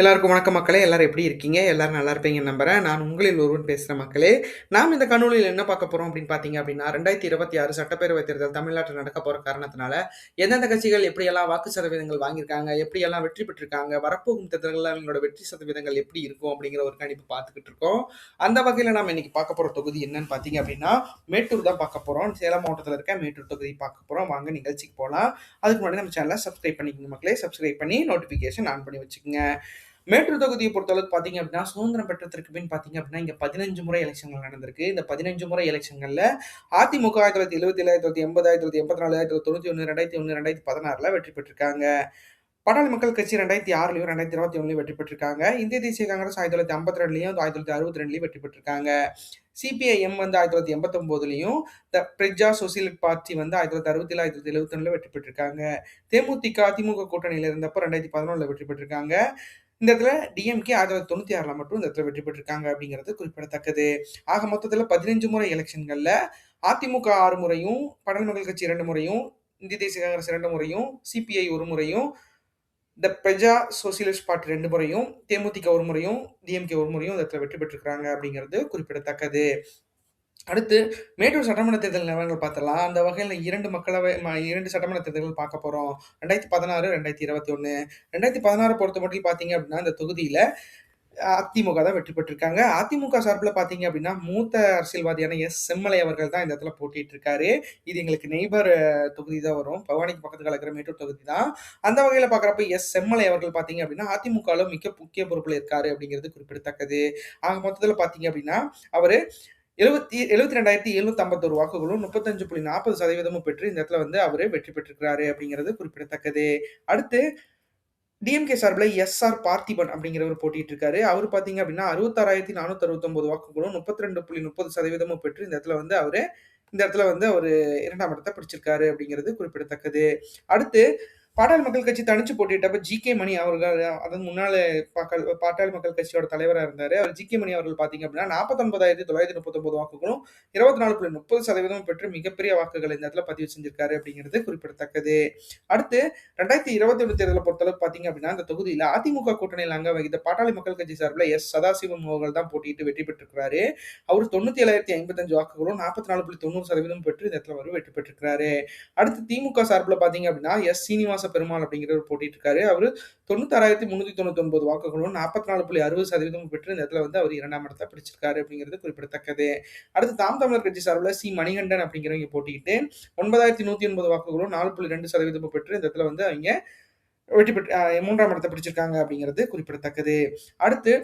எல்லாருக்கும் வணக்கம் மக்களே. எல்லாரும் எப்படி இருக்கீங்க? எல்லாரும் நல்லா இருப்பீங்க நம்புறேன். நான் உங்களில் ஒருவன் பேசுகிற மக்களே. நாம் இந்த கணொலியில் என்ன பார்க்க போகிறோம் அப்படின்னு பார்த்தீங்க அப்படின்னா ரெண்டாயிரத்தி இருபத்தி ஆறு சட்டப்பேரவை தேர்தல் தமிழ்நாட்டில் நடக்க போகிற காரணத்தினால எந்தெந்த கட்சிகள் எப்படியெல்லாம் வாக்கு சதவீதங்கள் வாங்கியிருக்காங்க எப்படியெல்லாம் வெற்றி பெற்றிருக்காங்க வரப்போகும் தேர்தல்களில் அவங்களோட வெற்றி சதவீதங்கள் எப்படி இருக்கும் அப்படிங்கிற ஒரு கணிப்பு பார்த்துக்கிட்டு இருக்கோம். அந்த வகையில் நாம் இன்னைக்கு பார்க்க போகிற தொகுதி என்னன்னு பார்த்தீங்க அப்படின்னா மேட்டூர் தான் பார்க்க போகிறோம் சேலம் மாவட்டத்தில் இருக்க மேட்டூர் தொகுதி பார்க்க போகிறோம் வாங்க நிகழ்ச்சிக்கு போகலாம். அதுக்கு முன்னாடி நம்ம சேனலை சப்ஸ்கிரைப் பண்ணிக்கோங்க மக்களே. சப்ஸ்கிரைப் பண்ணி நோட்டிஃபிகேஷன் ஆன் பண்ணி வச்சுக்கோங்க. மேட்டூர் தொகுதியை பொறுத்தளவுக்கு பார்த்தீங்க அப்படின்னா சுதந்திரம் பெற்றதற்கு பின் பார்த்தீங்க அப்படின்னா இங்கே பதினஞ்சு முறை எலெக்ஷன்கள் நடந்திருக்கு. இந்த பதினஞ்சு முறை எலெக்ஷன்களில் அதிமுக ஆயிரத்தி தொள்ளாயிரத்தி எழுபத்தி ஏழு ஆயிரத்தி தொள்ளாயிரத்தி எண்பது ஆயிரத்தி தொள்ளாயிரத்தி எண்பத்தி நாலு ஆயிரத்தி தொள்ளாயிரத்தி தொண்ணூற்றி ஒன்று ரெண்டாயிரத்தி ஒன்று ரெண்டாயிரத்தி பதினாறில் வெற்றி பெற்றிருக்காங்க. படாளி மக்கள் கட்சி ரெண்டாயிரத்தி ஆறுலையும் ரெண்டாயிரத்தி இருபத்தி ஒன்றுலையும் வெற்றி பெற்றிருக்காங்க. இந்திய தேசிய காங்கிரஸ் ஆயிரத்தி தொள்ளாயிரத்தி ஐம்பத்தி ரெண்டுலையும் ஆயிரத்தி தொள்ளாயிரத்தி அறுபத்தி ரெண்டுலையும் வெற்றி பெற்றிருக்காங்க. சிபிஐஎம் வந்து ஆயிரத்தி தொள்ளாயிரத்தி எண்பத்தொம்போதுலையும் த பிரஜா சோசியலிஸ்ட் பார்ட்டி வந்து ஆயிரத்தி தொள்ளாயிரத்தி அறுபத்தி ஏழு ஆயிரத்தி தொள்ளாயிரத்தி எழுபத்தி ஒன்றில் வெற்றி பெற்றிருக்காங்க. தேமுதிக அதிமுக கூட்டணியில் இருந்தப்போ ரெண்டாயிரத்தி பதினொன்றில் வெற்றி பெற்றிருக்காங்க. இந்த இடத்துல டிஎம்கே ஆயிரத்தி தொள்ளாயிரத்தி தொண்ணூற்றி ஆறில் மட்டும் இந்த இடத்துல வெற்றி பெற்றிருக்காங்க அப்படிங்கிறது குறிப்பிடத்தக்கது. ஆக மொத்தத்தில் பதினஞ்சு முறை எலெக்ஷன்களில் அதிமுக ஆறு முறையும் படல் மக்கள் கட்சி இரண்டு முறையும் இந்திய தேசிய காங்கிரஸ் இரண்டு முறையும் சிபிஐ ஒரு முறையும் த பிரஜா சோசியலிஸ்ட் பார்ட்டி ரெண்டு முறையும் தேமுதிக ஒரு முறையும் டிஎம்கே ஒரு முறையும் இந்த இடத்துல வெற்றி பெற்றிருக்கிறாங்க அப்படிங்கிறது குறிப்பிடத்தக்கது. அடுத்து மேட்டூர் சட்டமன்ற தேர்தல் நிலவரங்கள் பார்த்தலாம் அந்த வகையில் இரண்டு மக்களவை இரண்டு சட்டமன்ற தேர்தல்கள் பார்க்க போகிறோம் ரெண்டாயிரத்தி பதினாறு ரெண்டாயிரத்தி இருபத்தி ஒன்று ரெண்டாயிரத்தி பதினாறு பொறுத்த மட்டும் பார்த்தீங்க அப்படின்னா இந்த தொகுதியில் அதிமுக தான் வெற்றி பெற்றிருக்காங்க. அதிமுக சார்பில் பார்த்தீங்க அப்படின்னா மூத்த அரசியல்வாதியான எஸ். செம்மலை அவர்கள் தான் இந்த இடத்துல போட்டிட்டு இருக்காரு இது எங்களுக்கு நெய்பர் தொகுதி தான் வரும். பவானிக்கு பக்கத்தில் கலக்கிற மேட்டூர் தொகுதி தான். அந்த வகையில் பார்க்குறப்ப எஸ். செம்மலை அவர்கள் பார்த்தீங்க அப்படின்னா அதிமுகவில் மிக முக்கிய பொறுப்பில் இருக்காரு அப்படிங்கிறது குறிப்பிடத்தக்கது. ஆக மொத்தத்தில் பார்த்தீங்க அப்படின்னா அவர் எழுபத்தி எழுபத்தி ரெண்டாயிரத்தி எழுநூத்தி ஐம்பத்தொரு வாக்குகளும் முப்பத்தஞ்சு புள்ளி நாற்பது சதவீதமும் பெற்று இந்த இடத்துல வந்து அவர் வெற்றி பெற்றிருக்கிறாரு அப்படிங்கிறது குறிப்பிடத்தக்கது. அடுத்து டிஎம்கே சார்பில் எஸ்ஆர் பார்த்திபன் அப்படிங்கிறவர் போட்டிட்டு இருக்காரு அவர் பார்த்தீங்க அப்படின்னா அறுபத்தாறாயிரத்தி நானூற்றி அறுபத்தொம்பது வாக்குகளும் முப்பத்தி ரெண்டு புள்ளி முப்பது சதவீதமும் பெற்று இந்த இடத்துல வந்து அவர் இந்த இடத்துல வந்து அவர் இரண்டாம் இடத்தை பிடிச்சிருக்காரு அப்படிங்கிறது குறிப்பிடத்தக்கது. அடுத்து பாட்டாளி மக்கள் கட்சி தனிச்சு போட்டிட்டப்ப ஜி கே மணி அவர்கள் அதன் முன்னாள் பாட்டாளி மக்கள் கட்சியோட தலைவராக இருந்தார். அவர் ஜி கே மணி அவர்கள் பார்த்தீங்க அப்படின்னா நாற்பத்தொன்பதாயிரத்தி தொள்ளாயிரத்தி முப்பத்தொன்பது வாக்குகளும் இருபத்தி நாலு புள்ளி முப்பது சதவீதம் பெற்று மிகப்பெரிய வாக்குகள் இந்த இடத்துல பதிவு செஞ்சிருக்காரு அப்படிங்கிறது குறிப்பிடத்தக்கது. அடுத்து ரெண்டாயிரத்தி இருபத்தி ஒன்று தேர்தலை பொறுத்தளவுக்கு பார்த்தீங்க அப்படின்னா அந்த தொகுதியில் அதிமுக கூட்டணியில் அங்க வகித்த பாட்டாளி மக்கள் கட்சி சார்பில் எஸ். சதாசிவம் அவர்கள் தான் போட்டியிட்டு வெற்றி பெற்றிருக்கிறாரு. அவர் தொண்ணூத்தி ஏழாயிரத்தி ஐம்பத்தஞ்சு வாக்குகளும் நாற்பத்தி நாலு புள்ளி தொண்ணூறு சதவீதம் பெற்று இந்த இடத்துல அவர் வெற்றி பெற்றிருக்கிறாரு. அடுத்து திமுக சார்பில் பார்த்தீங்க அப்படின்னா எஸ். சீனிவாஸ் சீனிவாச பெருமாள் அப்படிங்கிறவர் போட்டிட்டு இருக்காரு அவர் தொண்ணூத்தாறாயிரத்தி முன்னூத்தி தொண்ணூத்தி ஒன்பது வாக்குகளும் நாற்பத்தி நாலு புள்ளி அறுபது சதவீதம் பெற்று இந்த இடத்துல வந்து அவர் இரண்டாம் இடத்தை பிடிச்சிருக்காரு அப்படிங்கிறது குறிப்பிடத்தக்கது. அடுத்து தாம் தமிழர் கட்சி சார்பில் சி. மணிகண்டன் அப்படிங்கிறவங்க போட்டிக்கிட்டு ஒன்பதாயிரத்தி நூத்தி ஒன்பது வாக்குகளும் நாலு புள்ளி ரெண்டு சதவீதம் பெற்று இந்த இடத்துல வந்து அவங்க வெற்றி பெற்று மூன்றாம் இடத்தை பிடிச்சிருக்காங்க அப்படிங்கிறது குறிப்பிடத்தக்கது. அடுத்து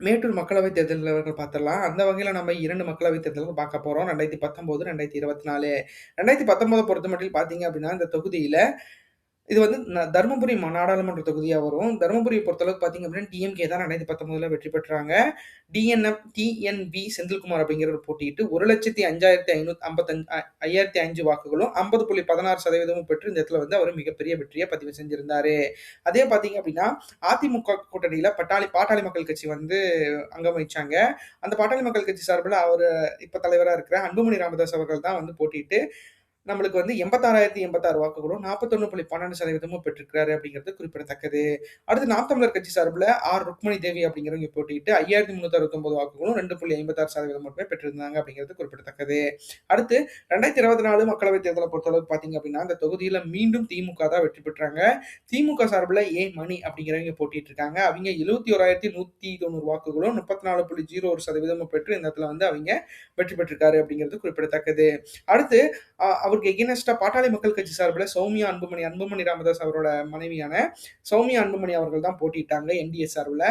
மேட்டூர் மக்களவை தேர்தல் நிலவரங்கள் பார்த்துடலாம். அந்த வகையில் நம்ம இரண்டு மக்களவை தேர்தல்கள் பார்க்க போகிறோம் ரெண்டாயிரத்தி பத்தொம்போது ரெண்டாயிரத்தி இருபத்தி நாலு. ரெண்டாயிரத்தி பத்தொம்போதை பொறுத்த மட்டும் பார்த்தீங்க அப்படின்னா இந்த தொகுதியில் இது வந்து தருமபுரி நாடாளுமன்ற தொகுதியாக வரும். தருமபுரியை பொறுத்தளவுக்கு பார்த்தீங்க அப்படின்னா டிஎம்கே தான் ரெண்டாயிரத்தி பத்தொன்பதுல வெற்றி பெற்றாங்க. டிஎன்எஃப் டிஎன்பி செந்தில்குமார் அப்படிங்கிறவர் போட்டியிட்டு ஒரு லட்சத்தி அஞ்சாயிரத்தி ஐநூத்தி ஐம்பத்தஞ்சு ஐயாயிரத்தி அஞ்சு வாக்குகளும் ஐம்பது புள்ளி பதினாறு சதவீதமும் பெற்று இந்த இடத்துல வந்து அவர் மிகப்பெரிய வெற்றியை பதிவு செஞ்சிருந்தாரு. அதே பார்த்தீங்க அப்படின்னா அதிமுக கூட்டணியில் பட்டாளி பாட்டாளி மக்கள் கட்சி வந்து அங்கம் வச்சாங்க அந்த பாட்டாளி மக்கள் கட்சி சார்பில் அவர் இப்போ தலைவராக இருக்கிற அன்புமணி ராமதாஸ் அவர்கள் தான் வந்து போட்டிட்டு நம்மளுக்கு வந்து எண்பத்தாறாயிரத்தி எண்பத்தாறு வாக்குகளும் நாற்பத்தொன்னு புள்ளி பன்னெண்டு சதவீதமும் பெற்றிருக்கிறாரு அப்படிங்கிறது குறிப்பிடத்தக்கது. அடுத்து நாம் தமிழர் கட்சி சார்பில் ஆர். ருக்மணி தேவி அப்படிங்கிறவங்க போட்டிட்டு ஐயாயிரத்தி முந்நூற்றி அறுபத்தொம்பது வாக்குகளும் ரெண்டு புள்ளி ஐம்பத்தாறு சதவீதம் மட்டுமே பெற்றிருந்தாங்க அப்படிங்கிறது குறிப்பிடத்தக்கது. அடுத்து ரெண்டாயிரத்தி இருபத்தி நாலு மக்களவைத் தேர்தலை பொறுத்தளவுக்கு பார்த்தீங்க அப்படின்னா அந்த தொகுதியில் மீண்டும் திமுக தான் வெற்றி பெற்றாங்க. திமுக சார்பில் ஏ. மணி அப்படிங்கிறவங்க போட்டிட்டு இருக்காங்க அவங்க எழுபத்தி ஓராயிரத்தி நூத்தி தொண்ணூறு வாக்குகளும் முப்பத்தி நாலு புள்ளி ஜீரோ ஒரு சதவீதமும் பெற்று இந்த இடத்துல வந்து அவங்க வெற்றி பெற்றிருக்காரு அப்படிங்கிறது குறிப்பிடத்தக்கது. அடுத்து அவருக்கு எகெனஸ்டா பாட்டாளி மக்கள் கட்சி சார்பில் சௌமியா அன்புமணி அன்புமணி ராமதாஸ் அவரோட மனைவியான சௌமியா அன்புமணி அவர்கள் தான் போட்டிட்டாங்க என்டிஏ சார்பில்.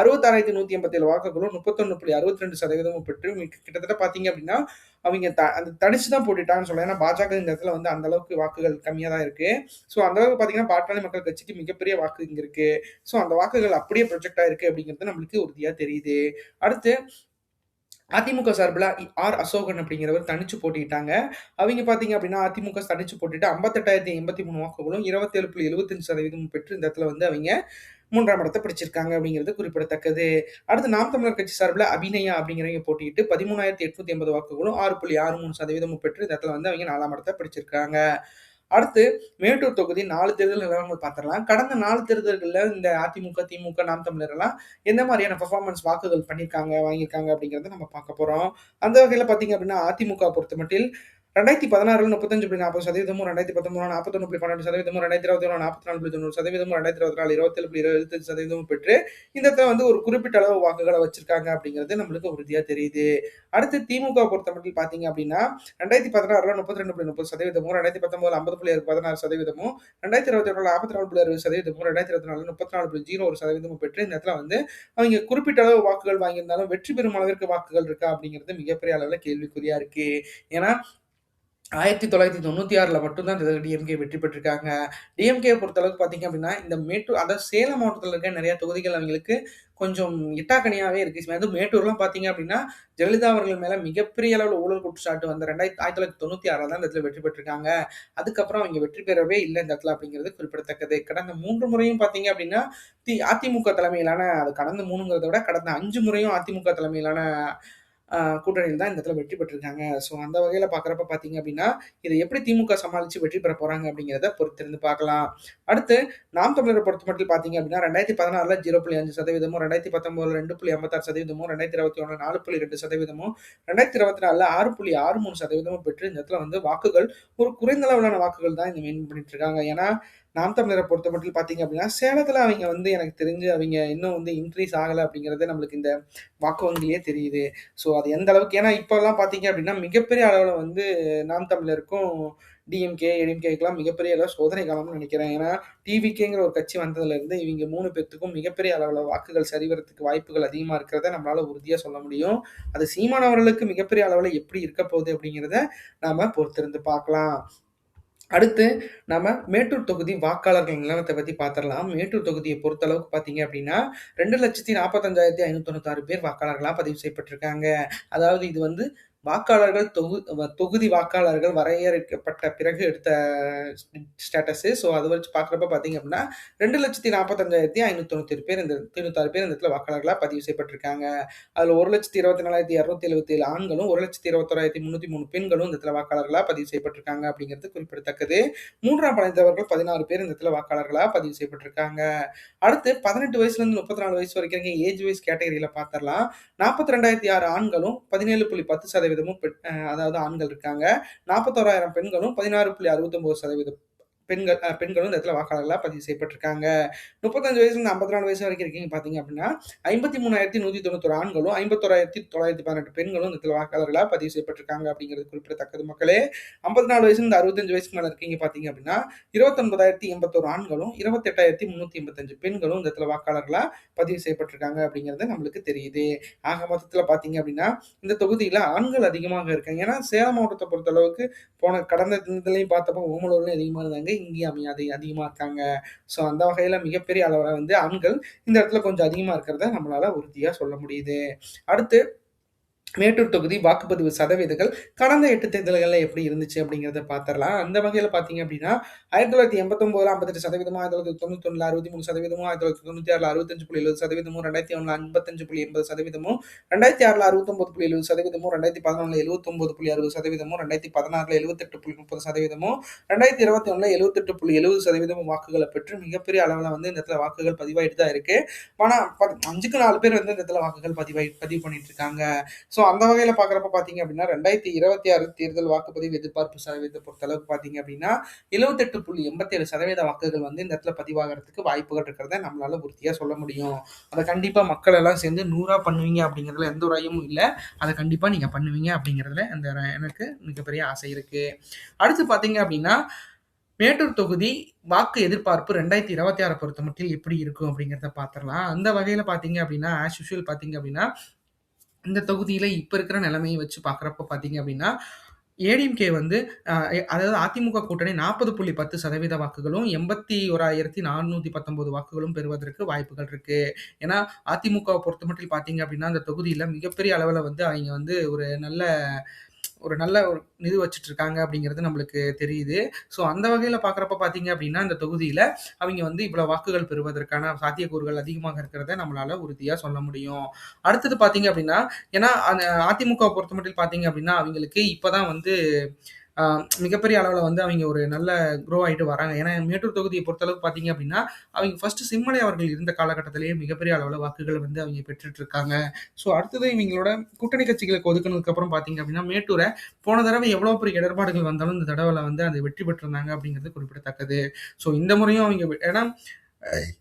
அறுபத்தாறாயிரத்தி நூத்தி எண்பத்தி வாக்குகளும் முப்பத்தொன்னு புள்ளி அறுபத்தி ரெண்டு சதவீதமும் பெற்று கிட்டத்தட்ட பாத்தீங்க அப்படின்னா அவங்க த அந்த தடிச்சு தான் போட்டுட்டாங்கன்னு சொல்லலாம். ஏன்னா பாஜக இந்த இடத்துல வந்து அந்த அளவுக்கு வாக்குகள் கம்மியாக தான் இருக்கு. ஸோ அந்த அளவுக்கு பார்த்தீங்கன்னா பாட்டாளி மக்கள் கட்சிக்கு மிகப்பெரிய வாக்கு இங்கே இருக்கு. ஸோ அந்த வாக்குகள் அப்படியே ப்ரொஜெக்ட் ஆயிருக்கு அப்படிங்கிறது நம்மளுக்கு உறுதியாக தெரியுது. அடுத்து அதிமுக சார்பில் ஆர் அசோகன் அப்படிங்கிறவர் தனிச்சு போட்டிட்டாங்க அவங்க பார்த்தீங்க அப்படின்னா அதிமுக தனிச்சு போட்டுட்டு ஐம்பத்தெட்டாயிரத்தி எண்பத்தி மூணு வாக்குகளும் இருபத்தேழு புள்ளி எழுபத்தஞ்சு சதவீதம் பெற்று இந்த இடத்துல வந்து அவங்க மூன்றாம் இடத்தை பிடிச்சிருக்காங்க அப்படிங்கிறது குறிப்பிடத்தக்கது. அடுத்து நாம் தமிழர் கட்சி சார்பில் அபிநயா அப்படிங்கிறவங்க போட்டிட்டு பதிமூணாயிரத்தி எட்நூத்தி எண்பது வாக்குகளும் ஆறு புள்ளி ஆறு மூணு சதவீதமும் பெற்று இந்த இடத்துல வந்து அவங்க நாலாம் இடத்தை பிடிச்சிருக்காங்க. அடுத்து மேட்டூர் தொகுதி நாலு தேர்தல் நிலவரங்கள் பார்த்துடலாம். கடந்த நாலு தேர்தல்களில் இந்த அதிமுக திமுக நாம் தமிழரெல்லாம் எந்த மாதிரியான பெர்ஃபார்மன்ஸ் வாக்குகள் பண்ணியிருக்காங்க வாங்கியிருக்காங்க அப்படிங்கிறத நம்ம பார்க்க போகிறோம் அந்த வகையில் பார்த்தீங்க அப்படின்னா அதிமுக பொறுத்த மட்டில் ரெண்டாயிரத்தி பதினாறுல முப்பத்தஞ்சு புள்ளி நாற்பது சதவீதமும் ரெண்டாயிரத்தி பத்தொன்பது நாற்பத்தொன்று புள்ளி பன்னெண்டு சதவீதமும் ரெண்டாயிரத்தி இருபத்தி ஒன்று நாற்பத்தி நாலு புள்ளி தொண்ணூறு சதவீதமும் ரெண்டாயிரத்தி இருபத்தி நாலு இருபத்தேழு புள்ளி இருபத்தஞ்சு சதவீதமும் பெற்று இந்த இடத்துல வந்து ஒரு குறிப்பிட்ட அளவு வாக்குகளை வச்சிருக்காங்க அப்படிங்கிறது நம்மளுக்கு உறுதியாக தெரியுது. அடுத்து திமுக பொறுத்த மட்டும் பார்த்தீங்க அப்படின்னா ரெண்டாயிரத்தி பதினாறுல முப்பத்தி ரெண்டு புள்ளி முப்பது சதவீதமும் ரெண்டாயிரத்தி பத்தொன்பது ஐம்பது புள்ளி பதினாறு சதவீதமும் ரெண்டாயிரத்தி இருபத்தி ஒன்று நாற்பத்தி நாலு புள்ளி அறுபது சதவீதமும் ரெண்டாயிரத்தி இருபத்தி நாலு முப்பத்தி நாலு புள்ளி ஜீரோ ஒரு சதவீதமும் பெற்று இந்த இடத்துல வந்து அவங்க குறிப்பிட்ட அளவு வாக்குகள் வாங்கியிருந்தாலும் வெற்றி பெறும் அளவிற்கு வாக்குகள் இருக்கா அப்படிங்கிறது மிகப்பெரிய அளவில் கேள்விக்குறியா இருக்கு. ஏன்னா ஆயிரத்தி தொள்ளாயிரத்தி தொண்ணூற்றி ஆறில் மட்டும்தான் இந்த டிஎம்கே வெற்றி பெற்றிருக்காங்க. டிஎம்கே பொறுத்தளவுக்கு பார்த்தீங்க அப்படின்னா இந்த மேட்டூர் அதாவது சேலம் மாவட்டத்தில் இருக்க நிறைய தொகுதிகள் அவங்களுக்கு கொஞ்சம் இட்டாக்கணியாகவே இருக்குது அதுவும் மேட்டூர்லாம் பார்த்தீங்க அப்படின்னா ஜெயலலிதா அவர்கள் மேலே மிகப்பெரிய அளவில் ஊழல் குற்றச்சாட்டு வந்து ரெண்டாயிரத்தி ஆயிரத்தி தொள்ளாயிரத்தி தொண்ணூற்றி ஆறில் தான் இந்த இடத்துல வெற்றி பெற்றிருக்காங்க. அதுக்கப்புறம் அவங்க வெற்றி பெறவே இல்லை இந்த இடத்துல அப்படிங்கிறது குறிப்பிடத்தக்கது. கடந்த மூன்று முறையும் பார்த்தீங்க அப்படின்னா தி அதிமுக தலைமையிலான அது கடந்த மூணுங்கிறத விட கடந்த அஞ்சு முறையும் அதிமுக தலைமையிலான கூட்டணியில் தான் இந்த இடத்துல வெற்றி பெற்றிருக்காங்க. ஸோ அந்த வகையில் பார்க்குறப்ப பார்த்தீங்க அப்படின்னா இதை எப்படி திமுக சமாளித்து வெற்றி பெற போகிறாங்க அப்படிங்கிறத பொறுத்திருந்து பார்க்கலாம் அடுத்து நாம் தமிழரை பொறுத்த மட்டும் பார்த்தீங்க அப்படின்னா ரெண்டாயிரத்தி பதினாறில் ஜீரோ புள்ளி அஞ்சு சதவீதமும் ரெண்டாயிரத்தி பத்தொம்போதில் ரெண்டு புள்ளி ஐம்பத்தாறு சதவீதமும் ரெண்டாயிரத்தி இருபத்தி ஒன்று நாலு புள்ளி ரெண்டு சதவீதமும் ரெண்டாயிரத்தி இருபத்தி நாலில் ஆறு புள்ளி ஆறு மூணு சதவீதமும் பெற்று இந்த இடத்துல வந்து வாக்குகள் ஒரு குறைந்த அளவிலான வாக்குகள் தான் இந்த மெயின் பண்ணிட்டு இருக்காங்க. ஏன்னா நாம் தமிழரை பொறுத்த மட்டும் பார்த்தீங்க அப்படின்னா சேலத்தில் அவங்க வந்து எனக்கு தெரிஞ்சு அவங்க இன்னும் வந்து இன்க்ரீஸ் ஆகலை அப்படிங்கிறது நம்மளுக்கு இந்த வாக்கு வங்கிலேயே தெரியுது. ஸோ அது எந்த அளவுக்கு ஏன்னா இப்போல்லாம் பார்த்தீங்க அப்படின்னா மிகப்பெரிய அளவில் வந்து நாம் தமிழருக்கும் டிஎம்கே ஏடிஎம்கேக்கெல்லாம் மிகப்பெரிய அளவு சோதனை காலம்னு நினைக்கிறேன். ஏன்னா டிவிகேங்கிற ஒரு கட்சி வந்ததுலேருந்து இவங்க மூணு பேர்த்துக்கும் மிகப்பெரிய அளவில் வாக்குகள் சரிவரத்துக்கு வாய்ப்புகள் அதிகமாக இருக்கிறத நம்மளால் உறுதியாக சொல்ல முடியும். அது சீமானவர்களுக்கு மிகப்பெரிய அளவில் எப்படி இருக்க போகுது அப்படிங்கிறத நாம் பொறுத்திருந்து பார்க்கலாம். அடுத்து நம்ம மேட்டூர் தொகுதி வாக்காளர்கள் நிலவரத்தை பற்றி பார்த்துடலாம் மேட்டூர் தொகுதியை பொறுத்தளவுக்கு பார்த்தீங்க அப்படின்னா ரெண்டு லட்சத்தி நாற்பத்தஞ்சாயிரத்தி ஐநூற்றி தொண்ணூத்தாறு பேர் வாக்காளர்களாக பதிவு செய்யப்பட்டிருக்காங்க. அதாவது இது வந்து வாக்காளர்கள் தொகு தொகுதி வாக்காளர்கள் வரையறுக்கப்பட்ட பிறகு எடுத்த ஸ்டேட்டஸு ஸோ அதை வச்சு பார்க்குறப்ப பார்த்தீங்க அப்படின்னா ரெண்டு லட்சத்தி நாற்பத்தஞ்சாயிரத்தி ஐநூற்றி தொண்ணூற்றி பேர் இந்த தொண்ணூத்தாறு பேர் இந்த இடத்துல வாக்காளர்களாக பதிவு செய்யப்பட்டிருக்காங்க. அதில் ஒரு லட்சத்தி இருபத்தி நாலாயிரத்தி இரநூத்தி எழுபத்தி ஏழு ஆண்களும் ஒரு லட்சத்தி இருபத்தோராயிரத்தி முந்நூற்றி மூணு பெண்களும் இந்த இடத்துல வாக்காளர்களாக பதிவு செய்யப்பட்டிருக்காங்க அப்படிங்கிறது குறிப்பிடத்தக்கது. மூன்றாம் படைத்தவர்கள் பதினாறு பேர் இந்த இடத்துல வாக்காளர்களாக பதிவு செய்யப்பட்டிருக்காங்க. அடுத்து பதினெட்டு வயசுலேருந்து முப்பத்தி நாலு வயசு வரைக்கும் ஏஜ் வைஸ் கேட்டகரியில் பார்த்துடலாம். நாற்பத்தி ரெண்டாயிரத்தி ஆறு ஆண்களும் பதினேழு புள்ளி பத்து சதவீதம் சதவீதமும் அதாவது ஆண்கள் இருக்காங்க. நாற்பத்தோராயிரம் பெண்களும் பதினாறு புள்ளி அறுபத்தொம்போது சதவீதம் பெண்கள் பெண்களும் இந்த இடத்துல வாக்காளர்களாக பதிவு செய்யப்பட்டிருக்காங்க. முப்பத்தஞ்சு வயசுலேருந்து ஐம்பத்தி நாலு வயசு வரைக்கும் இருக்கீங்க பார்த்தீங்க அப்படின்னா ஐம்பத்தி மூணாயிரத்தி நூற்றி தொண்ணூத்தொரு ஆண்களும் ஐம்பத்தோராயிரத்தி தொள்ளாயிரத்தி பதினெட்டு பெண்களும் இந்த இடத்துல வாக்காளர்களாக பதிவு செய்யப்பட்டிருக்காங்க அப்படிங்கிறது குறிப்பிடத்தக்கது மக்களே. ஐம்பத்தி நாலு வயசுலேருந்து அறுபத்தஞ்சு வயசுக்கு மேலே இருக்கீங்க பார்த்தீங்க அப்படின்னா இருபத்தொன்பதாயிரத்தி எண்பத்தோரு ஆண்களும் இருபத்தெட்டாயிரத்தி முந்நூற்றி எண்பத்தஞ்சு பெண்களும் இந்த இடத்துல வாக்காளர்களாக பதிவு செய்யப்பட்டிருக்காங்க அப்படிங்கிறது நம்மளுக்கு தெரியுது. ஆக மொத்தத்தில் பார்த்தீங்க அப்படின்னா இந்த தொகுதியில் ஆண்கள் அதிகமாக இருக்காங்க. ஏன்னா சேலம் மாவட்டத்தை பொறுத்தளவுக்கு போன கடந்த தினத்துலையும் பார்த்தப்போ ஓமலூர்லையும் அதிகமாக இருந்தாங்க. இங்கேயும் அமையாது அதிகமாக இருக்காங்க ஸோ அந்த வகையில் மிகப்பெரிய அளவில் வந்து ஆண்கள் இந்த இடத்துல கொஞ்சம் அதிகமாக இருக்கிறத நம்மளால் உறுதியாக சொல்ல முடியுது. அடுத்து மேட்டூர் தொகுதி வாக்குப்பதிவு சதவீதங்கள் கடந்த எட்டு தேர்தல்களில் எப்படி இருந்துச்சு அப்படிங்கிறத பார்த்துடலாம் அந்த வகையில் பார்த்தீங்க அப்படின்னா ஆயிரத்தி தொள்ளாயிரத்தி எண்பத்தொம்போதில் ஐம்பத்தெட்டு சதவீதமும் ஆயிரத்தி தொள்ளாயிரத்தி தொண்ணூத்தொன்னில் அறுபத்தி மூணு சதவீதமும் ஆயிரத்தி தொள்ளாயிரத்தி தொண்ணூற்றி ஆறில் அறுபத்தஞ்சு புள்ளி எழுபது சதவீதமும் ரெண்டாயிரத்தி ஒன்றில் ஐம்பத்தஞ்சு புள்ளி எண்பது சதவீதமும் ரெண்டாயிரத்தி ஆறில் அறுபத்தொம்பது புள்ளி எழுபது சதவீதமும் ரெண்டாயிரத்தி பதினொன்றில் எழுபத்தொம்பது புள்ளி அறுபது சதவீதமும் ரெண்டாயிரத்தி பதினாறில் எழுபத்தெட்டு புள்ளி முப்பது சதவீதமும் ரெண்டாயிரத்தி இருபத்தி ஒன்றில் எழுபத்தெட்டு புள்ளி எழுபது சதவீதமும் வாக்குகளை பெற்று மிகப்பெரிய அளவில் வந்து இந்த இடத்துல வாக்குகள் பதிவாயிட்டு தான் இருக்குது ஆனால் அஞ்சுக்கு நாலு பேர் வந்து இந்த இடத்துல வாக்குகள் பதிவாய் பதிவு பண்ணிட்டு இருக்காங்க. ஸோ அந்த வகையில் பார்க்குறப்ப பார்த்தீங்க அப்படின்னா ரெண்டாயிரத்தி இருபத்தி ஆறு தேர்தல் வாக்குப்பதிவு எதிர்பார்ப்பு சதவீதத்தை பொறுத்த அளவுக்கு பார்த்தீங்க அப்படின்னா எழுபத்தெட்டு புள்ளி எண்பத்தேழு சதவீத வாக்குகள் வந்து இந்த இடத்துல பதிவாகிறதுக்கு வாய்ப்புகள் இருக்கிறத நம்மளால உறுதியாக சொல்ல முடியும். அதை கண்டிப்பாக மக்கள் எல்லாம் சேர்ந்து நூறாக பண்ணுவீங்க அப்படிங்கிறதுல எந்த ஒரு ஐயமும் இல்லை. அதை கண்டிப்பாக நீங்கள் பண்ணுவீங்க அப்படிங்கிறதுல அந்த எனக்கு மிகப்பெரிய ஆசை இருக்குது அடுத்து பார்த்தீங்க அப்படின்னா மேட்டூர் தொகுதி வாக்கு எதிர்பார்ப்பு ரெண்டாயிரத்தி இருபத்தி ஆறு பொறுத்த மட்டும் எப்படி இருக்கும் அப்படிங்கிறத பார்த்துடலாம் அந்த வகையில் பார்த்தீங்க அப்படின்னா ஆஸ் யூஷுவல் பார்த்தீங்க அப்படின்னா இந்த தொகுதியில் இப்போ இருக்கிற நிலைமையை வச்சு பார்க்குறப்ப பார்த்தீங்க அப்படின்னா ஏடிஎம்கே வந்து அதாவது அதிமுக கூட்டணி நாற்பது புள்ளி பத்து சதவீத வாக்குகளும் எண்பத்தி ஓராயிரத்தி நானூற்றி பத்தொம்போது வாக்குகளும் பெறுவதற்கு வாய்ப்புகள் இருக்கு. ஏன்னா அதிமுகவை பொறுத்த மட்டும் பார்த்தீங்க அப்படின்னா அந்த தொகுதியில் மிகப்பெரிய அளவில் வந்து அவங்க வந்து ஒரு நல்ல ஒரு நல்ல ஒரு நிதி வச்சுட்டு இருக்காங்க அப்படிங்கிறது நம்மளுக்கு தெரியுது. ஸோ அந்த வகையில் பார்க்குறப்ப பார்த்தீங்க அப்படின்னா இந்த தொகுதியில் அவங்க வந்து இவ்வளோ வாக்குகள் பெறுவதற்கான சாத்தியக்கூறுகள் அதிகமாக இருக்கிறத நம்மளால உறுதியாக சொல்ல முடியும். அடுத்தது பார்த்தீங்க அப்படின்னா ஏன்னா அந்த அதிமுக பொறுத்த மட்டும் பார்த்தீங்க அப்படின்னா அவங்களுக்கு இப்போ தான் வந்து மிகப்பெரிய அளவில் வந்து அவங்க ஒரு நல்ல க்ரோ ஆகிட்டு வராங்க. ஏன்னா மேட்டூர் தொகுதியை பொறுத்தளவுக்கு பார்த்தீங்க அப்படின்னா அவங்க ஃபர்ஸ்ட் சிம்மலை அவர்கள் இருந்த காலகட்டத்திலேயே மிகப்பெரிய அளவில் வாக்குகளை வந்து அவங்க பெற்றுட்டு இருக்காங்க. ஸோ அடுத்தது இவங்களோட கூட்டணி கட்சிகளுக்கு ஒதுக்கினதுக்கு அப்புறம் பார்த்தீங்க அப்படின்னா மேட்டூரை போன தடவை எவ்வளோ பெரிய இடர்பாடுகள் வந்தாலும் இந்த தடவை வந்து அதை வெற்றி பெற்றிருந்தாங்க அப்படிங்கிறது குறிப்பிடத்தக்கது. ஸோ இந்த முறையும் அவங்க ஏன்னா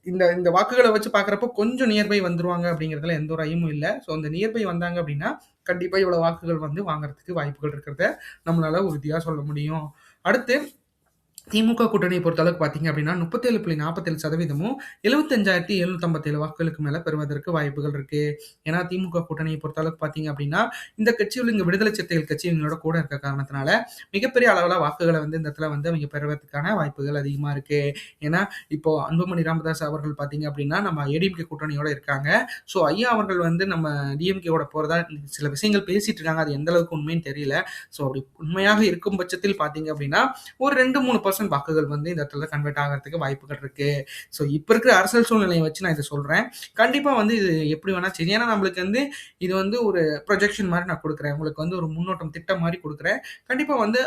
இந்த இந்த வாக்குகளை வச்சு பார்க்குறப்போ கொஞ்சம் நியர்பை வந்துருவாங்க அப்படிங்கிறதுல எந்த ஒரு ஐயமும் இல்லை. ஸோ அந்த நியர்பை வந்தாங்க அப்படின்னா கண்டிப்பாக இவ்வளோ வாக்குகள் வந்து வாங்குறதுக்கு வாய்ப்புகள் இருக்கிறத நம்மளால உறுதியாக சொல்ல முடியும். அடுத்து திமுக கூட்டணியை பொறுத்தளவுக்கு பார்த்தீங்க அப்படின்னா முப்பத்தேழு புள்ளி நாற்பத்தேழு சதவீதமும் எழுபத்தஞ்சாயிரத்தி எழுநூத்தம்பத்தேழு வாக்குகளுக்கு மேலே பெறுவதற்கு வாய்ப்புகள் இருக்கு. ஏன்னா திமுக கூட்டணியை பொறுத்தளவுக்கு பார்த்தீங்க அப்படின்னா இந்த கட்சியில் இங்கே விடுதலை சிறுத்தைகள் கட்சி இவங்களோட கூட இருக்க காரணத்தினால மிகப்பெரிய அளவில் வாக்குகளை வந்து இந்த இடத்துல வந்து அவங்க பெறுவதற்கான வாய்ப்புகள் அதிகமாக இருக்கு. ஏன்னா இப்போ அன்புமணி ராமதாஸ் அவர்கள் பார்த்தீங்க அப்படின்னா நம்ம ஏடிஎம்கே கூட்டணியோட இருக்காங்க. ஸோ ஐயா அவர்கள் வந்து நம்ம டிஎம்கேவோட போகிறதா சில விஷயங்கள் பேசிட்டு இருக்காங்க. அது எந்த அளவுக்கு உண்மைன்னு தெரியல. ஸோ அப்படி உண்மையாக இருக்கும் பட்சத்தில் பார்த்தீங்க அப்படின்னா ஒரு ரெண்டு மூணு பர்சன்ட் வாக்குகள் வந்து இந்த இடத்துல கன்வெர்ட் ஆகிறதுக்கு வாய்ப்புகள் இருக்கு. ஸோ இப்போ இருக்கிற அரசியல் சூழ்நிலையை வச்சு நான் இதை சொல்கிறேன் கண்டிப்பாக வந்து இது எப்படி வேணா சரி. ஏன்னா நம்மளுக்கு வந்து இது வந்து ஒரு ப்ரொஜெக்ஷன் மாதிரி நான் கொடுக்குறேன். உங்களுக்கு வந்து ஒரு முன்னோட்டம் திட்டம் மாதிரி கொடுக்குறேன். கண்டிப்பாக வந்து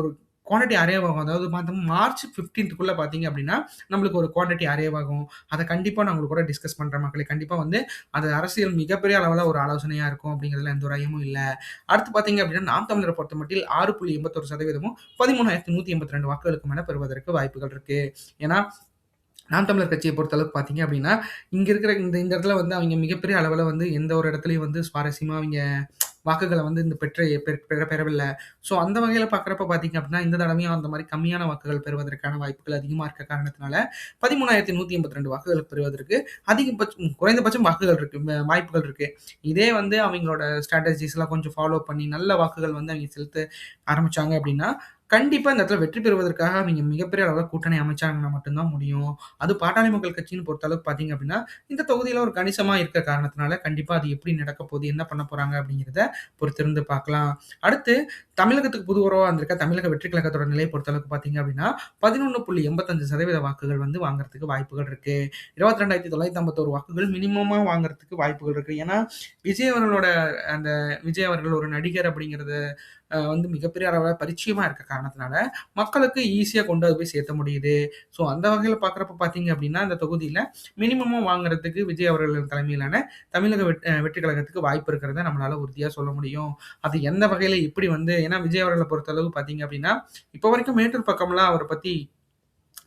ஒரு குவான்டிட்டி அரைவாகும் அதாவது பார்த்தோம் மார்ச் ஃபிஃப்டீன்த்துக்குள்ளே பார்த்தீங்க அப்படின்னா நம்மளுக்கு ஒரு குவான்டிட்டி அரைவாகும் அதை கண்டிப்பாக நான் உங்களுக்கு கூட டிஸ்கஸ் பண்ணுற மக்களை. கண்டிப்பாக வந்து அது அரசியல் மிகப்பெரிய அளவில் ஒரு ஆலோசனையாக இருக்கும் அப்படிங்கிறதுல எந்த ஒரு ஐயமும் இல்லை. அடுத்து பார்த்தீங்க அப்படின்னா நாம் தமிழரை பொறுத்த மட்டும் ஆறு புள்ளி எண்பத்தொரு சதவீதமும் பதிமூணாயிரத்தி நூற்றி எண்பத்தி ரெண்டு வாக்குகளுக்கு மேலே பெறுவதற்கு வாய்ப்புகள் இருக்குது ஏன்னா நாம் தமிழர் கட்சியை பொறுத்தளவுக்கு பார்த்தீங்க அப்படின்னா இங்கே இருக்கிற இந்த இந்த இடத்துல வந்து அவங்க மிகப்பெரிய அளவில் வந்து எந்த ஒரு இடத்துலையும் வந்து சுவாரஸ்யமாக அவங்க வாக்குகளை வந்து இந்த பெற்ற பெற பெறவில்லை. ஸோ அந்த வகையில் பார்க்குறப்ப பார்த்தீங்க அப்படின்னா இந்த தடவையும் அந்த மாதிரி கம்மியான வாக்குகள் பெறுவதற்கான வாய்ப்புகள் அதிகமாக இருக்க காரணத்தினால பதிமூணாயிரத்தி நூற்றி எண்பத்தி ரெண்டு வாக்குகள் பெறுவதற்கு அதிகபட்சம் குறைந்தபட்சம் வாக்குகள் இருக்கு வாய்ப்புகள் இருக்கு. இதே வந்து அவங்களோட ஸ்ட்ராட்டஜிஸ்லாம் கொஞ்சம் ஃபாலோ பண்ணி நல்ல வாக்குகள் வந்து அவங்க செலுத்த ஆரம்பிச்சாங்க அப்படின்னா கண்டிப்பாக இந்த இடத்துல வெற்றி பெறுவதற்காக அவங்க மிகப்பெரிய அளவில் கூட்டணி அமைச்சாங்கன்னா மட்டும்தான் முடியும். அது பாட்டாளி மக்கள் கட்சின்னு பொறுத்த அளவுக்கு பார்த்தீங்க அப்படின்னா இந்த தொகுதியில ஒரு கணிசமா இருக்க காரணத்தினால கண்டிப்பா அது எப்படி நடக்க போகுது என்ன பண்ண போறாங்க அப்படிங்கிறத பொறுத்திருந்து பார்க்கலாம். அடுத்து தமிழகத்துக்கு புது உறவா வந்திருக்க தமிழக வெற்றி கழகத்தோட நிலையை பொறுத்த அளவுக்கு பார்த்தீங்க அப்படின்னா பதினொன்று புள்ளி எண்பத்தஞ்சு சதவீத வாக்குகள் வந்து வாங்குறதுக்கு வாய்ப்புகள் இருக்கு. இருபத்தி ரெண்டாயிரத்தி தொள்ளாயிரத்தி ஐம்பத்தோரு வாக்குகள் மினிமமா வாங்குறதுக்கு வாய்ப்புகள் இருக்கு. ஏன்னா விஜய் அவர்களோட அந்த விஜய் அவர்கள் ஒரு நடிகர் அப்படிங்கிறது வந்து மிகப்பெரிய அளவில் பரிச்சயமாக இருக்க காரணத்தினால மக்களுக்கு ஈஸியாக கொண்டு போய் சேர்த்த முடியுது. ஸோ அந்த வகையில் பார்க்குறப்ப பார்த்தீங்க அப்படின்னா இந்த தொகுதியில் மினிமமாக வாங்குறதுக்கு விஜய் அவர்கள் தலைமையிலான தமிழக வெற்றி கழகத்துக்கு வாய்ப்பு இருக்கிறத நம்மளால் உறுதியாக சொல்ல முடியும். அது எந்த வகையில் இப்படி வந்து ஏன்னா விஜய் அவர்களை பொறுத்தளவு பார்த்தீங்க அப்படின்னா இப்போ வரைக்கும் மேட்டூர் பக்கம்லாம் அவரை பற்றி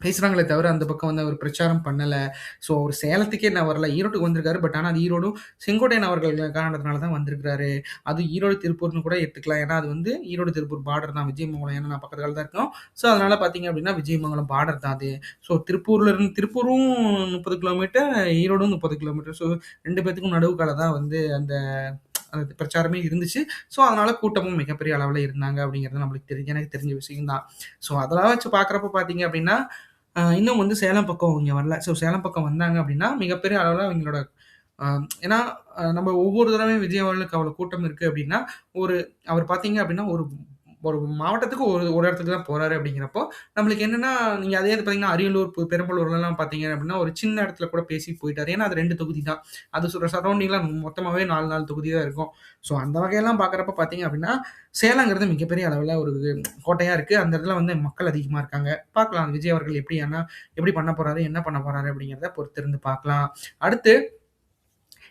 பேசுகிறாங்களே தவிர அந்த பக்கம் வந்து அவர் பிரச்சாரம் பண்ணலை. ஸோ அவர் சேலத்துக்கே நான் வரல. ஈரோட்டுக்கு வந்திருக்காரு பட் ஆனால் அது ஈரோடும் செங்கோட்டையன் அவர்கள் காரணத்தினால தான் வந்திருக்கிறாரு. அது ஈரோடு திருப்பூர்னு கூட எடுத்துக்கலாம் ஏன்னா அது வந்து ஈரோடு திருப்பூர் பார்டர் தான். விஜயமங்கலம் ஏன்னா நான் பக்கத்தில் தான் இருக்கோம். ஸோ அதனால் பார்த்தீங்க அப்படின்னா விஜயமங்கலம் பார்டர் தான் அது. ஸோ திருப்பூரில் இருந்து திருப்பூரும் முப்பது கிலோமீட்டர் ஈரோடும் முப்பது கிலோமீட்டர் ஸோ ரெண்டு பேர்த்துக்கும் நடுவுக்கால தான் வந்து அந்த அந்த பிரச்சாரமே இருந்துச்சு. ஸோ அதனால கூட்டமும் மிகப்பெரிய அளவில் இருந்தாங்க அப்படிங்கிறது நம்மளுக்கு தெரிஞ்ச எனக்கு தெரிஞ்ச விஷயம் தான் ஸோ அதெல்லாம் வச்சு பார்க்குறப்ப பார்த்தீங்க அப்படின்னா இன்னும் வந்து சேலம் பக்கம் இங்கே வரல. ஸோ சேலம் பக்கம் வந்தாங்க அப்படின்னா மிகப்பெரிய அளவில் அவங்களோட ஏன்னா நம்ம ஒவ்வொரு தடவையும் விஜய் அவர்களுக்கு அவ்வளோ கூட்டம் இருக்குது அப்படின்னா ஒரு அவர் பார்த்தீங்க அப்படின்னா ஒரு ஒரு மாவட்டத்துக்கு ஒரு ஒரு இடத்துக்கு தான் போகிறாரு அப்படிங்கிறப்போ நம்மளுக்கு என்னென்னா நீங்கள் அதே பார்த்தீங்கன்னா அரியலூர் பெரம்பலூர்லாம் பார்த்தீங்க அப்படின்னா ஒரு சின்ன இடத்துல கூட பேசி போயிட்டார். ஏன்னா அது ரெண்டு தொகுதி தான். அது சொல்கிற சரௌண்டிங்லாம் மொத்தமாகவே நாலு நாலு தொகுதி தான் இருக்கும். ஸோ அந்த வகையெல்லாம் பார்க்குறப்ப பார்த்தீங்க அப்படின்னா சேலங்கிறது மிகப்பெரிய அளவில் ஒரு கோட்டையாக இருக்குது அந்த இடத்துல வந்து மக்கள் அதிகமாக இருக்காங்க. பார்க்கலாம் விஜய் அவர்கள் எப்படி ஆனால் எப்படி பண்ண போகிறாரு என்ன பண்ண போகிறாரு அப்படிங்கிறத பொறுத்திருந்து பார்க்கலாம் அடுத்து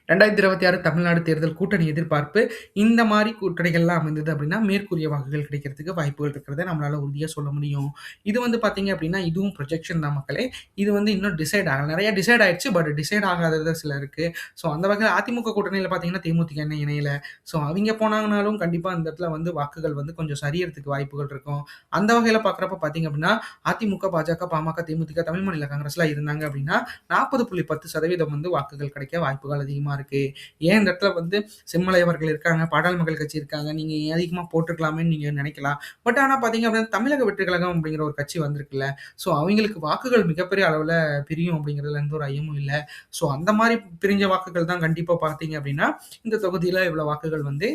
ரெண்டாயிரத்தி இருபத்தி ஆறு தமிழ்நாடு தேர்தல் கூட்டணி எதிர்பார்ப்பு இந்த மாதிரி கூட்டணிகள்லாம் அமைந்தது அப்படின்னா மேற்கூறிய வாக்குகள் கிடைக்கிறதுக்கு வாய்ப்புகள் இருக்கிறத நம்மளால உறுதியாக சொல்ல முடியும். இது வந்து பார்த்தீங்க அப்படின்னா இதுவும் ப்ரொஜெக்ஷன் தான் மக்களே. இது வந்து இன்னும் டிசைட் ஆகலை. நிறைய டிசைட் ஆயிடுச்சு பட் டிசைட் ஆகாதது சில இருக்கு. ஸோ அந்த வகையில் அதிமுக கூட்டணியில் பார்த்தீங்கன்னா தேமுதிக என்ன இணையில? ஸோ அவங்க போனாங்கனாலும் கண்டிப்பாக அந்த இடத்துல வந்து வாக்குகள் வந்து கொஞ்சம் சரியறதுக்கு வாய்ப்புகள் இருக்கும். அந்த வகையில் பார்க்குறப்ப பார்த்தீங்க அப்படின்னா அதிமுக பாஜக பாமக தேமுதிக தமிழ் மாநில காங்கிரஸ்லாம் இருந்தாங்க அப்படின்னா நாற்பது புள்ளி பத்து சதவீதம் வந்து வாக்குகள் கிடைக்க வாய்ப்புகள் அதிகமாக இருக்கு. ஏன் இந்த இடத்துல வந்து செம்மலையவர்கள் இருக்காங்க பாடாள் மக்கள் கட்சி இருக்காங்க நீங்க அதிகமா போட்டிருக்கலாமேன்னு நீங்க நினைக்கலாம். பட் ஆனா பாத்தீங்க அப்படின்னா தமிழக வெற்றி கழகம் அப்படிங்கிற ஒரு கட்சி வந்திருக்குல்ல. ஸோ அவங்களுக்கு வாக்குகள் மிகப்பெரிய அளவுல பிரியும் அப்படிங்கிறதுல எந்த ஒரு ஐயமும் இல்லை. ஸோ அந்த மாதிரி பிரிஞ்ச வாக்குகள் தான் கண்டிப்பா பார்த்தீங்க அப்படின்னா இந்த தொகுதியில இவ்வளவு வாக்குகள் வந்து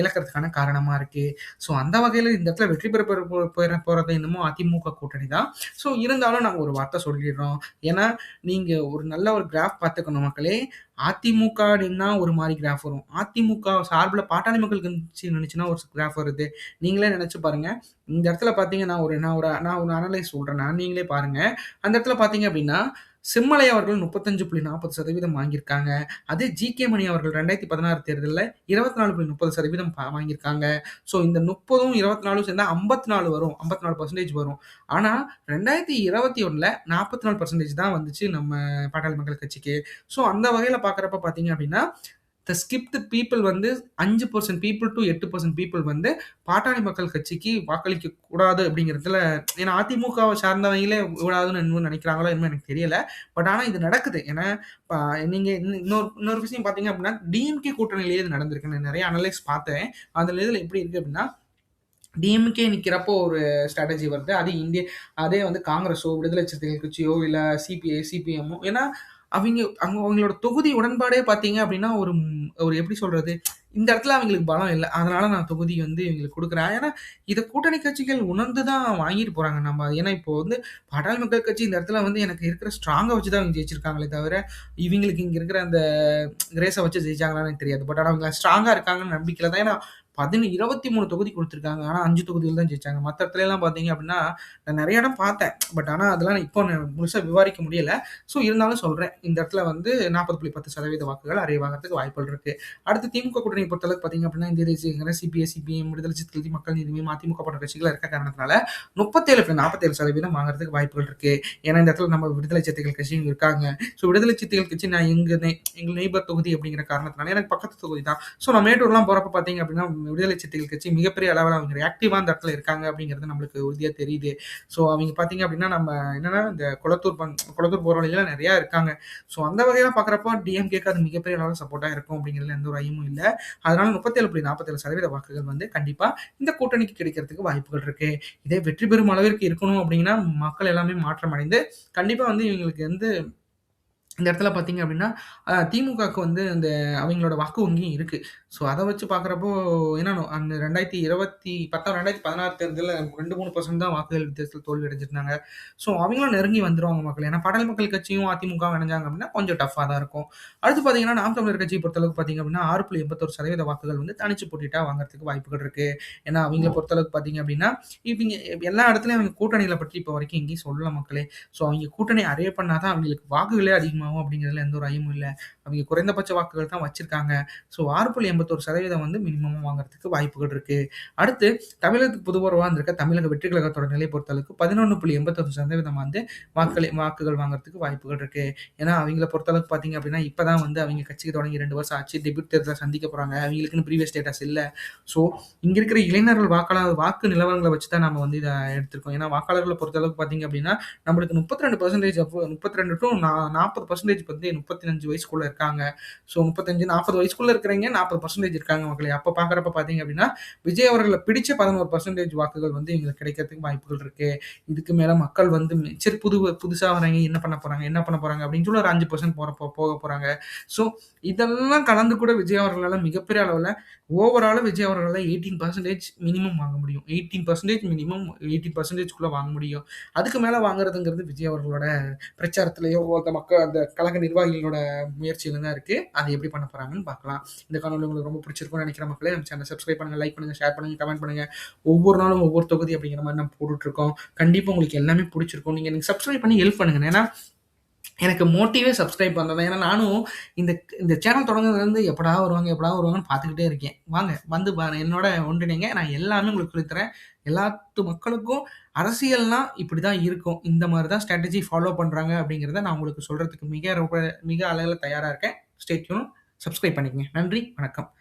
இழக்கிறதுக்கான காரணமா இருக்கு. ஸோ அந்த வகையில இந்த இடத்துல வெற்றி பெற போற போறது இன்னமும் அதிமுக கூட்டணி தான். ஸோ இருந்தாலும் நாங்கள் ஒரு வார்த்தை சொல்லிடுறோம். ஏன்னா நீங்க ஒரு நல்ல ஒரு கிராஃப் பார்த்துக்கணும் மக்களே. அதிமுக அப்படின்னா ஒரு மாதிரி கிராஃப் வரும். அதிமுக சார்பில் பாட்டாளி மக்கள் கட்சி நின்னுச்சுன்னா ஒரு கிராஃப் வருது. நீங்களே நினச்சி பாருங்க. இந்த இடத்துல பார்த்தீங்க நான் ஒரு நான் ஒரு நான் ஒரு அனலைஸ் சொல்கிறேன் நான். நீங்களே பாருங்க. அந்த இடத்துல பார்த்தீங்க அப்படின்னா, சிம்மலை அவர்கள் முப்பத்தஞ்சு புள்ளி நாற்பது சதவீதம் வாங்கியிருக்காங்க. அதே ஜி கே மணி அவர்கள் ரெண்டாயிரத்தி பதினாறு தேர்தலில் இருபத்தி நாலு புள்ளி முப்பது சதவீதம் வாங்கியிருக்காங்க. ஸோ இந்த முப்பதும் இருபத்தி நாலும் சேர்ந்தால் ஐம்பத்தி நாலு வரும் ஐம்பத்தி நாலு பர்சன்டேஜ் வரும். ஆனால் ரெண்டாயிரத்தி இருபத்தி ஒன்றில் நாற்பத்தி நாலு பர்சன்டேஜ் தான் வந்துச்சு நம்ம பாட்டாளி மக்கள் கட்சிக்கு. ஸோ அந்த வகையில் பார்க்குறப்ப பார்த்தீங்க அப்படின்னா த ஸ்கிப்ட் பீப்பிள் வந்து அஞ்சு பர்சன்ட் பீப்புள் டு எட்டு பர்சன்ட் பீப்புள் வந்து பாட்டாளி மக்கள் கட்சிக்கு வாக்களிக்க கூடாது அப்படிங்கிறதுல ஏன்னா அதிமுகவை சார்ந்தவங்களே கூடாதுன்னு இன்னும் நினைக்கிறாங்களோ என்னமோ எனக்கு தெரியல. பட் ஆனால் இது நடக்குது. ஏன்னா ப நீங்க இன்னும் இன்னொரு இன்னொரு விஷயம் பார்த்தீங்க அப்படின்னா, டிஎம்கே கூட்டணியிலேயே இது நடந்திருக்கு. நான் அனலைஸ் பார்த்தேன். அதில் இதில் எப்படி இருக்கு அப்படின்னா, டிஎம்கே நிற்கிறப்போ ஒரு ஸ்ட்ராட்டஜி வருது. அது இந்திய அதே வந்து காங்கிரஸோ, விடுதலை சிறுத்தைகள் கட்சியோ, இல்லை சிபிஐ, சிபிஎம்மோ ஏன்னா அவங்க அவங்க அவங்களோட தொகுதி உடன்பாடே பார்த்தீங்க அப்படின்னா, ஒரு ஒரு எப்படி சொல்றது? இந்த இடத்துல அவங்களுக்கு பலம் இல்லை அதனால நான் தொகுதி வந்து இவங்களுக்கு கொடுக்குறேன் ஏன்னா, இதை கூட்டணி கட்சிகள் உணர்ந்து தான் வாங்கிட்டு போறாங்க. நம்ம ஏன்னா இப்போ வந்து பாட்டாளி மக்கள் கட்சி இந்த இடத்துல வந்து எனக்கு இருக்கிற ஸ்ட்ராங்கை வச்சு தான் அவங்க ஜெயிச்சிருக்காங்களே தவிர, இவங்களுக்கு இங்க இருக்கிற அந்த கிரேஸை வச்சு ஜெயிச்சாங்களான்னு எனக்கு தெரியாது. பட் ஆனால் அவங்க ஸ்ட்ராங்கா இருக்காங்கன்னு நம்பிக்கையில தான் ஏன்னா பதின 23 தொகுதி கொடுத்துருக்காங்க ஆனால் அஞ்சு தொகுதிகள் தான் ஜெயிச்சாங்க. மற்ற இடத்துலலாம் பார்த்தீங்க அப்படின்னா, நான் நிறைய இடம் பார்த்தேன். பட் ஆனால் அதெல்லாம் இப்போ நான் விவாதிக்க விவாரிக்க முடியல. ஸோ இருந்தாலும் சொல்கிறேன் இந்த இடத்துல வந்து 40.10% வாக்குகள் அறைவாகறதுக்கு வாய்ப்புகள் இருக்குது அடுத்து திமுக கூட்டணி பொறுத்தளவுக்கு பார்த்தீங்க அப்படின்னா, இந்திய தேசிய சிபிஎஸ் சிபிஎம், விடுதலை சித்தி மக்கள் நீதி அதிமுக போன்ற கட்சிகள் இருக்க காரணத்தினால 37.47% வாங்குறதுக்கு வாய்ப்புகள் இருக்கு. ஏன்னா இந்த இடத்துல நம்ம விடுதலை சித்திகள் கட்சியும் இருக்காங்க. ஸோ விடுதலை சித்திகள் கட்சி நான் எங்கள் எங்கள் நெய்பர் தொகுதி அப்படிங்கிற காரணத்தினால எனக்கு பக்கத்து தொகுதி தான். ஸோ நான் மேட்டூர்லாம் போகிறப்ப பார்த்தீங்க அப்படின்னா, விடுதலை சிறுத்தைகள் கட்சி மிகப்பெரிய அளவில் அவங்க ஆக்டிவா அந்த இடத்துல இருக்காங்க அப்படிங்கிறது நம்மளுக்கு உறுதியாக தெரியுது. ஸோ அவங்க பார்த்தீங்க அப்படின்னா, நம்ம என்னன்னா இந்த குளத்தூர் பங் குளத்தூர் போராளிகள்லாம் நிறையா இருக்காங்க. ஸோ அந்த வகையில் பார்க்குறப்போ டிஎம்கேக்கு அது மிகப்பெரிய அளவில் சப்போர்ட்டாக இருக்கும் அப்படிங்கிறதுல எந்த ஒரு ஐயமும் இல்ல. அதனால 37.47% வாக்குகள் வந்து கண்டிப்பாக இந்த கூட்டணிக்கு கிடைக்கிறதுக்கு வாய்ப்புகள் இருக்குது இதே வெற்றி பெறும் அளவிற்கு இருக்கணும் அப்படின்னா, மக்கள் எல்லாமே மாற்றம் அடைந்து கண்டிப்பாக வந்து இவங்களுக்கு வந்து இந்த இடத்துல பார்த்தீங்க அப்படின்னா, திமுகவுக்கு வந்து அந்த அவங்களோட வாக்கு வங்கியும் இருக்குது ஸோ அத வச்சு பார்க்குறப்போ ஏன்னா அந்த 2020 பத்தா 2016 தேர்தல்ல 2, 3% தான் வாக்குகள் வித்தியாசத்துல தோல்வி அடைஞ்சிருந்தாங்க. ஸோ அவிங்களும் நெருங்கி வந்துருவாங்க மக்கள். ஏன்னா பாட்டாளி மக்கள் கட்சியும், அதிமுகவும் இணைஞ்சாங்க அப்படின்னா கொஞ்சம் டஃப்பா தான் இருக்கும். அடுத்து பார்த்தீங்கன்னா, நாம் தமிழர் கட்சிய பொறுத்தளவுக்கு பார்த்தீங்க அப்படின்னா, 6.81% வாக்குகள் வந்து தனிச்சு போட்டிட்டா வாங்குறதுக்கு வாய்ப்புகள் இருக்கு. ஏன்னா அவிங்கள பொறுத்தளவுக்கு பார்த்தீங்க அப்படின்னா, இவிங்க எல்லா இடத்துலயும் அவங்க கூட்டணிகள பற்றி இப்போ வரைக்கும் எங்கேயும் சொல்லல மக்களே. ஸோ அவிங்க கூட்டணி அரே பண்ணா தான் அவங்களுக்கு வாக்குகளே அதிகமாகும் அப்படிங்கிறதுல எந்த ஒரு ஐயமும் இல்ல. அவிங்க குறைந்தபட்ச வாக்குகள் தான் வச்சிருக்காங்க. ஸோ 6.81% வந்து மினிமமாக வாங்குறதுக்கு வாய்ப்புகள் இருக்கு. அடுத்து தமிழகத்துக்கு புதுவரவா இருந்திருக்க தமிழக வெற்றி கழகத்தோட நிலை பொறுத்தளவுக்கு 11.81% வந்து வாக்களி வாக்குகள் வாங்குறதுக்கு வாய்ப்புகள் இருக்கு. ஏன்னா அவங்கள பொறுத்தளவுக்கு பார்த்தீங்க அப்படின்னா, இப்போ தான் வந்து அவங்க கட்சிக்கு தொடங்கி ரெண்டு வருஷம் ஆச்சு. டெபிட் தேர்தலை சந்திக்க போறாங்க. அவங்களுக்குன்னு ப்ரீவியஸ் ஸ்டேட்டஸ் இல்லை ஸோ இங்க இருக்கிற இளைஞர்கள் வாக்காளர் வாக்கு நிலவரங்களை வச்சு தான் நம்ம வந்து இதை எடுத்திருக்கோம். ஏன்னா வாக்காளர்களை பொறுத்தளவுக்கு பார்த்தீங்க அப்படின்னா, நம்மளுக்கு 32% அப்போ 32 டூ நா 40% வந்து 35 வயசுக்குள்ள இருக்காங்க. ஸோ 35, 40 வயசுக்குள்ள இருக்கிறவைங்க 40% இருக்காங்க மக்களை அப்போ பார்க்குறப்ப பார்த்தீங்க அப்படின்னா, விஜய் அவர்களை பிடிச்ச 11% வாக்குகள் வந்து எங்களுக்கு கிடைக்கிறதுக்கு வாய்ப்புகள் இருக்கு. இதுக்கு மேலே மக்கள் வந்து சரி புது புதுசாக வராங்க என்ன பண்ண போகிறாங்க என்ன பண்ண போகிறாங்க அப்படின்னு சொல்லி ஒரு அஞ்சு பர்சன்ட் போகிற போக போகிறாங்க ஸோ இதெல்லாம் கலந்து கூட விஜய் அவர்களால் மிகப்பெரிய அளவில் ஓவரால விஜய் அவர்களால் எயிட்டீன் பர்சன்டேஜ் மினிமம் வாங்க முடியும். 18% மினிமம் எயிட்டீன் பர்சன்டேஜ்குள்ளே வாங்க முடியும். அதுக்கு மேலே வாங்குறதுங்கிறது விஜய் அவர்களோட பிரச்சாரத்திலேயோ அந்த மக்கள் அந்த கழக நிர்வாகிகளோட முயற்சியில தான் இருக்கு. அதை எப்படி பண்ண போறாங்கன்னு பார்க்கலாம். இந்த காணொளி உங்களுக்கு ரொம்ப பிடிச்சிருக்கும்னு நினைக்கிற மக்களே. நம்ம சேனல் சப்ஸ்கிரைப் பண்ணுங்க, லைக் பண்ணுங்க, ஷேர் பண்ணுங்க, கமெண்ட் பண்ணுங்க. ஒவ்வொரு நாளும் ஒவ்வொரு தொகுதி அப்படிங்கிற மாதிரி நம்ம போட்டுட்ருக்கோம் கண்டிப்பாக உங்களுக்கு எல்லாமே பிடிச்சிருக்கும். நீங்கள் எனக்கு சப்ஸ்கிரைப் பண்ணி ஹெல்ப் பண்ணுங்க. ஏன்னா எனக்கு மோட்டிவே சப்ஸ்கிரைப் பண்றது ஏன்னா நானும் இந்த இந்த சேனல் தொடங்குறதுலேருந்து எப்படா வருவாங்க, எப்படா வருவாங்கன்னு பார்த்துக்கிட்டே இருக்கேன். வாங்க வந்து என்னோட ஒன்றிணைங்க. நான் எல்லாமே உங்களுக்கு சொல்லித் எல்லாத்து மக்களுக்கும் அரசியல்னால் இப்படி தான் இருக்கும். இந்த மாதிரி தான் ஸ்ட்ராட்டஜி ஃபாலோ பண்ணுறாங்க அப்படிங்கிறத நான் உங்களுக்கு சொல்கிறதுக்கு மிக ரொம்ப மிக அளவில் தயாராக இருக்கேன். ஸ்டேட்யூன் சப்ஸ்கிரைப் பண்ணிக்கங்க. நன்றி, வணக்கம்.